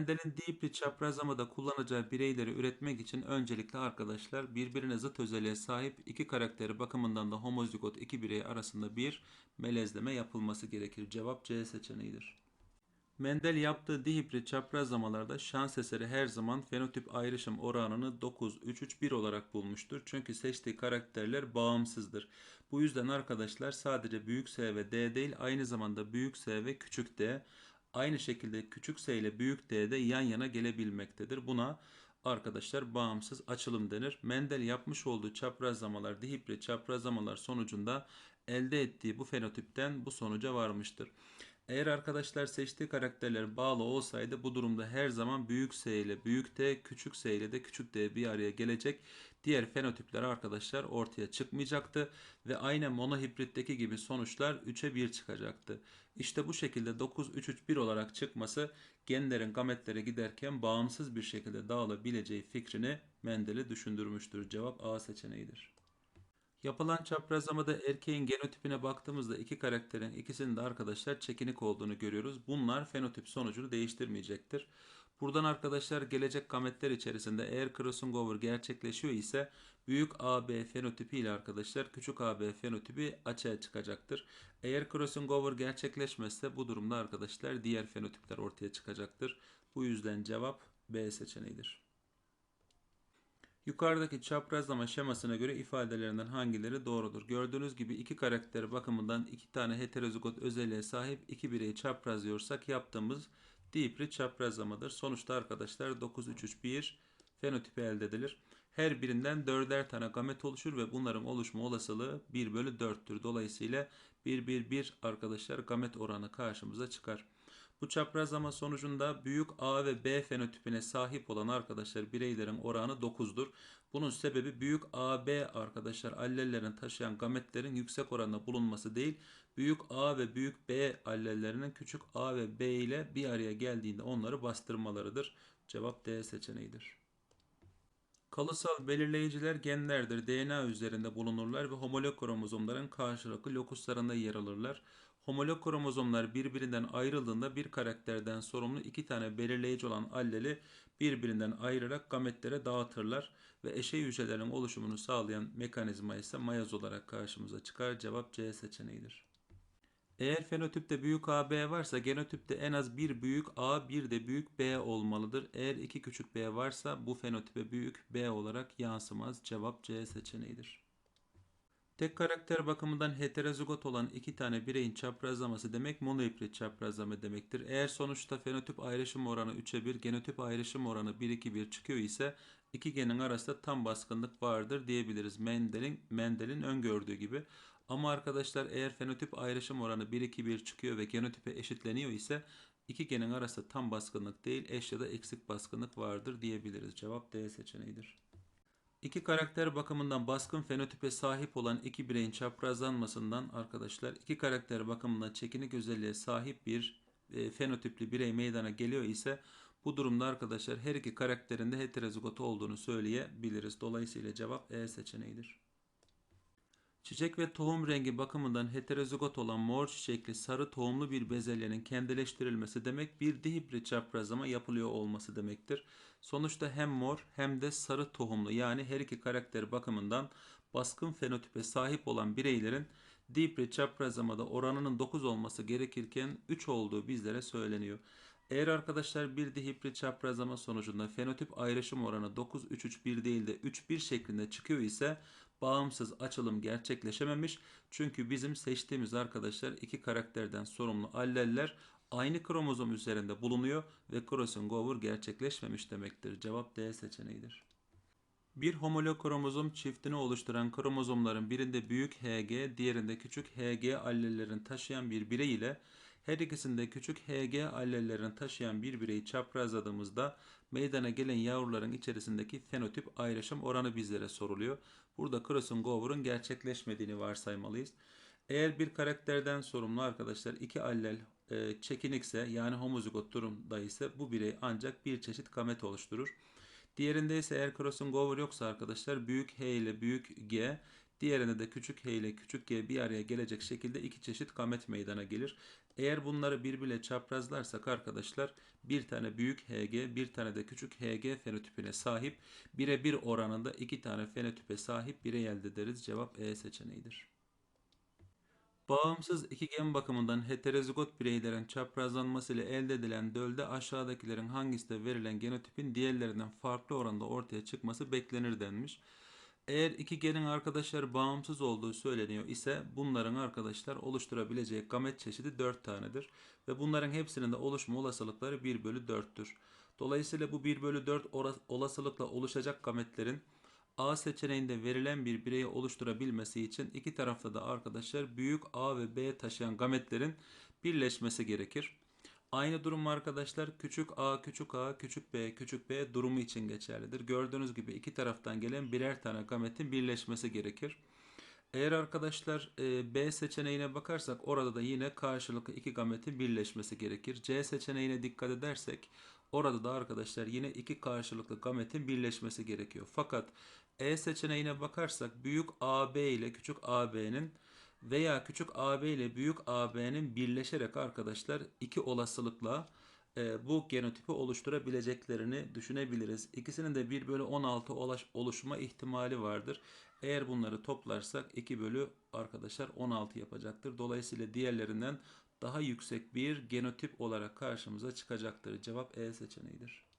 Mendel'in Deeply çaprazlamada kullanacağı bireyleri üretmek için öncelikle arkadaşlar birbirine zıt özelliğe sahip iki karakteri bakımından da homozigot iki birey arasında bir melezleme yapılması gerekir. Cevap C seçeneğidir. Mendel yaptığı dihibrit çaprazlamalarda şans eseri her zaman fenotip ayrışım oranını 9-3-3-1 olarak bulmuştur. Çünkü seçtiği karakterler bağımsızdır. Bu yüzden arkadaşlar sadece büyük S ve D değil aynı zamanda büyük S ve küçük D aynı şekilde küçük S ile büyük D de yan yana gelebilmektedir. Buna arkadaşlar bağımsız açılım denir. Mendel yapmış olduğu çaprazlamalar, dihibrit çaprazlamalar sonucunda elde ettiği bu fenotipten bu sonuca varmıştır. Eğer arkadaşlar seçtiği karakterler bağlı olsaydı bu durumda her zaman büyük S ile büyük T, küçük S ile de küçük D bir araya gelecek. Diğer fenotipler arkadaşlar ortaya çıkmayacaktı ve aynen monohibritteki gibi sonuçlar 3'e 1 çıkacaktı. İşte bu şekilde 9-3-3-1 olarak çıkması genlerin gametlere giderken bağımsız bir şekilde dağılabileceği fikrini Mendel'i düşündürmüştür. Cevap A seçeneğidir. Yapılan çaprazlamada erkeğin genotipine baktığımızda iki karakterin ikisinin de arkadaşlar çekinik olduğunu görüyoruz. Bunlar fenotip sonucunu değiştirmeyecektir. Buradan arkadaşlar gelecek gametler içerisinde eğer crossover gerçekleşiyor ise büyük AB fenotipi ile arkadaşlar küçük AB fenotipi açığa çıkacaktır. Eğer crossover gerçekleşmezse bu durumda arkadaşlar diğer fenotipler ortaya çıkacaktır. Bu yüzden cevap B seçeneğidir. Yukarıdaki çaprazlama şemasına göre ifadelerinden hangileri doğrudur? Gördüğünüz gibi iki karakter bakımından iki tane heterozigot özelliğe sahip iki bireyi çaprazlıyorsak yaptığımız dipri çaprazlamadır. Sonuçta arkadaşlar 9-3-3-1 fenotipi elde edilir. Her birinden dörder tane gamet oluşur ve bunların oluşma olasılığı 1 bölü 4'tür. Dolayısıyla 1-1-1 arkadaşlar gamet oranı karşımıza çıkar. Bu çaprazlama sonucunda büyük A ve B fenotipine sahip olan arkadaşlar bireylerin oranı 9'dur. Bunun sebebi büyük AB arkadaşlar allellerin taşıyan gametlerin yüksek oranda bulunması değil, büyük A ve büyük B allellerinin küçük A ve B ile bir araya geldiğinde onları bastırmalarıdır. Cevap D seçeneğidir. Kalısal belirleyiciler genlerdir. DNA üzerinde bulunurlar ve homolog kromozomların karşılıklı lokuslarında yer alırlar. Homolog kromozomlar birbirinden ayrıldığında bir karakterden sorumlu iki tane belirleyici olan alleli birbirinden ayırarak gametlere dağıtırlar ve eşey hücrelerin oluşumunu sağlayan mekanizma ise mayoz olarak karşımıza çıkar. Cevap C seçeneğidir. Eğer fenotipte büyük AB varsa genotipte en az bir büyük A bir de büyük B olmalıdır. Eğer iki küçük B varsa bu fenotipe büyük B olarak yansımaz. Cevap C seçeneğidir. Tek karakter bakımından heterozigot olan iki tane bireyin çaprazlaması demek monohibrit çaprazlama demektir. Eğer sonuçta fenotip ayrışım oranı 3'e 1, genotip ayrışım oranı 1-2-1 çıkıyor ise iki genin arasında tam baskınlık vardır diyebiliriz. Mendel'in Mendel'in öngördüğü gibi. Ama arkadaşlar eğer fenotip ayrışım oranı 1-2-1 çıkıyor ve genotipe eşitleniyor ise iki genin arasında tam baskınlık değil eş ya da eksik baskınlık vardır diyebiliriz. Cevap D seçeneğidir. İki karakter bakımından baskın fenotipe sahip olan iki bireyin çaprazlanmasından arkadaşlar iki karakter bakımından çekinik özelliğe sahip bir e, fenotipli birey meydana geliyor ise bu durumda arkadaşlar her iki karakterin de heterozigot olduğunu söyleyebiliriz. Dolayısıyla cevap E seçeneğidir. Çiçek ve tohum rengi bakımından heterozigot olan mor çiçekli sarı tohumlu bir bezelyenin kendileştirilmesi demek bir dihibrit çaprazlama yapılıyor olması demektir. Sonuçta hem mor hem de sarı tohumlu yani her iki karakter bakımından baskın fenotipe sahip olan bireylerin dihibrit çaprazlamada oranının 9 olması gerekirken 3 olduğu bizlere söyleniyor. Eğer arkadaşlar bir dihibrit çaprazlama sonucunda fenotip ayrışım oranı 9-3-3-1 değil de 3-1 şeklinde çıkıyor ise bağımsız açılım gerçekleşememiş. Çünkü bizim seçtiğimiz arkadaşlar iki karakterden sorumlu alleller aynı kromozom üzerinde bulunuyor ve crossover gerçekleşmemiş demektir. Cevap D seçeneğidir. Bir homolog kromozom çiftini oluşturan kromozomların birinde büyük Hg, diğerinde küçük Hg allellerini taşıyan bir birey ile her ikisinde küçük Hg allellerini taşıyan bir bireyi çaprazladığımızda meydana gelen yavruların içerisindeki fenotip ayrışım oranı bizlere soruluyor. Burada crossover'ın gerçekleşmediğini varsaymalıyız. Eğer bir karakterden sorumlu arkadaşlar iki allel e, çekinikse yani homozigot durumda ise bu birey ancak bir çeşit gamet oluşturur. Diğerinde ise eğer crossover yoksa arkadaşlar büyük H ile büyük G Diğerinde de küçük h ile küçük g bir araya gelecek şekilde iki çeşit gamet meydana gelir. Eğer bunları birbirle çaprazlarsak arkadaşlar bir tane büyük Hg bir tane de küçük Hg fenotipine sahip birebir oranında iki tane fenotipe sahip birey elde ederiz. Cevap E seçeneğidir. Bağımsız iki gen bakımından heterozigot bireylerin çaprazlanması ile elde edilen dölde aşağıdakilerin hangisinde verilen genotipin diğerlerinden farklı oranda ortaya çıkması beklenir denmiş. Eğer iki genin arkadaşlar bağımsız olduğu söyleniyor ise bunların arkadaşlar oluşturabileceği gamet çeşidi 4 tanedir. Ve bunların hepsinin de oluşma olasılıkları 1 bölü 4'tür. Dolayısıyla bu 1 bölü 4 olasılıkla oluşacak gametlerin A seçeneğinde verilen bir bireyi oluşturabilmesi için iki tarafta da arkadaşlar büyük A ve B taşıyan gametlerin birleşmesi gerekir. Aynı durum arkadaşlar küçük a, küçük a, küçük b, küçük b durumu için geçerlidir. Gördüğünüz gibi iki taraftan gelen birer tane gametin birleşmesi gerekir. Eğer arkadaşlar e, B seçeneğine bakarsak orada da yine karşılıklı iki gametin birleşmesi gerekir. C seçeneğine dikkat edersek orada da arkadaşlar yine iki karşılıklı gametin birleşmesi gerekiyor. Fakat E seçeneğine bakarsak büyük AB ile küçük AB'nin veya küçük AB ile büyük AB'nin birleşerek arkadaşlar iki olasılıkla e, bu genotipi oluşturabileceklerini düşünebiliriz. İkisinin de 1 bölü 16 olaş, oluşma ihtimali vardır. Eğer bunları toplarsak 2 bölü arkadaşlar 16 yapacaktır. Dolayısıyla diğerlerinden daha yüksek bir genotip olarak karşımıza çıkacaktır. Cevap E seçeneğidir.